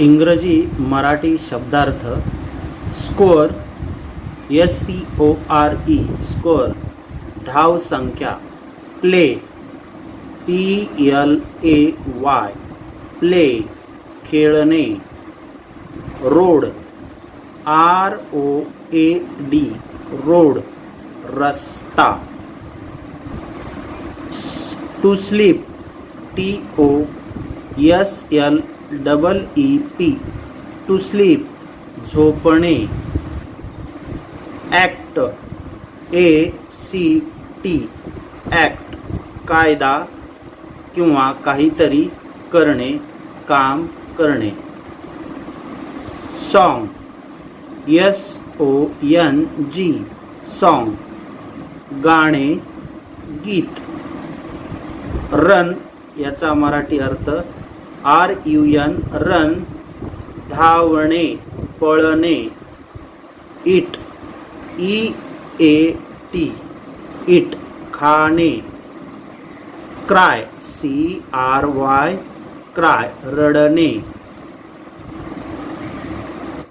इंग्रजी मराठी शब्दार्थ, score S C O R E score धाव संख्या, play P L A Y play, खेळणे, road R O A D road, रस्ता. To sleep T O S L double E P to sleep झोपणे. Act A C T. Act कायदा किंवा काहीतरी करणे काम करणे. Song S O N G song. गाणे गीत. रन याचा मराठी अर्थ आर यू एन रन धावणे, पळणे eat E A T eat खाणे cry C R Y cry रडणे.